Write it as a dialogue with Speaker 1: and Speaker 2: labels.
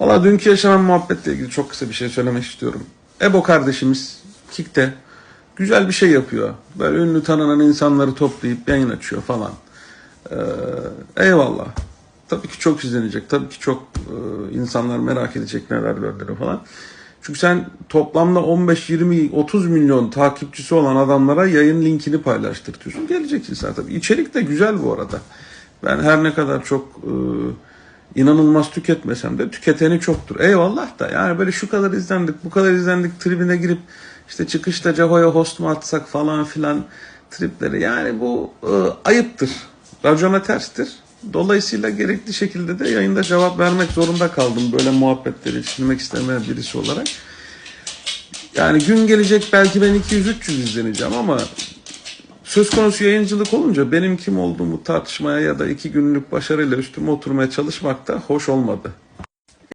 Speaker 1: Valla dünkü yaşanan muhabbetle ilgili çok kısa bir şey söylemek istiyorum. Ebo kardeşimiz Kik'te güzel bir şey yapıyor. Böyle ünlü tanınan insanları toplayıp yayın açıyor falan. Ee, eyvallah. Tabii ki çok izlenecek. Tabii ki çok e, insanlar merak edecek neler böyle falan. Çünkü sen toplamda 15, 20, 30 milyon takipçisi olan adamlara yayın linkini paylaştırtıyorsun. Gelecek insan tabii. İçerik de güzel bu arada. Ben her ne kadar çok e, inanılmaz tüketmesem de tüketeni çoktur. Eyvallah da yani böyle şu kadar izlendik, bu kadar izlendik tribine girip işte çıkışta Caho'ya host mu atsak falan filan tripleri. Yani bu e, ayıptır. Racona terstir. Dolayısıyla gerekli şekilde de yayında cevap vermek zorunda kaldım. Böyle muhabbetleri düşünmek istemeyen birisi olarak. Yani gün gelecek belki ben 200-300 izleneceğim ama söz konusu yayıncılık olunca benim kim olduğumu tartışmaya ya da iki günlük başarıyla üstüme oturmaya çalışmak da hoş olmadı.